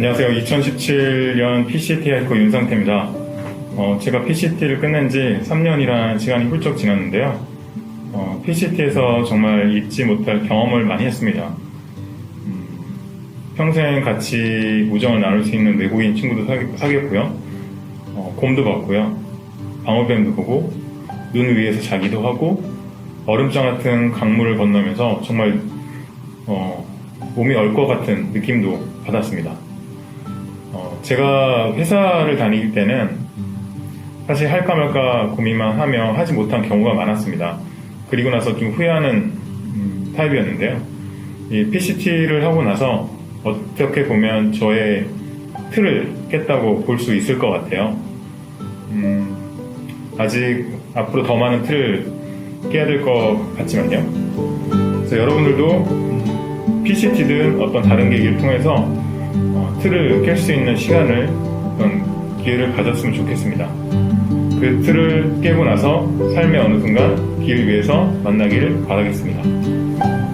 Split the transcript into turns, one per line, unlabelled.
안녕하세요. 2017년 PCT 할거 윤상태입니다. 어, 제가 PCT를 끝낸 지 3년이라는 시간이 훌쩍 지났는데요. 어, PCT에서 정말 잊지 못할 경험을 많이 했습니다. 음, 평생 같이 우정을 나눌 수 있는 외국인 친구도 사귀, 사귀었고요. 어, 곰도 봤고요. 방어뱀도 보고, 눈 위에서 자기도 하고, 얼음장 같은 강물을 건너면서 정말 어, 몸이 얼 것 같은 느낌도 받았습니다. 어, 제가 회사를 다닐 때는 사실 할까 말까 고민만 하며 하지 못한 경우가 많았습니다. 그리고 나서 좀 후회하는 음, 타입이었는데요. 이 PCT를 하고 나서 어떻게 보면 저의 틀을 깼다고 볼 수 있을 것 같아요. 음, 아직 앞으로 더 많은 틀을 깨야 될 것 같지만요. 그래서 여러분들도 PCT든 어떤 다른 계기를 통해서 어, 틀을 깰 수 있는 시간을 어떤 기회를 가졌으면 좋겠습니다. 그 틀을 깨고 나서 삶의 어느 순간 길 위에서 만나기를 바라겠습니다.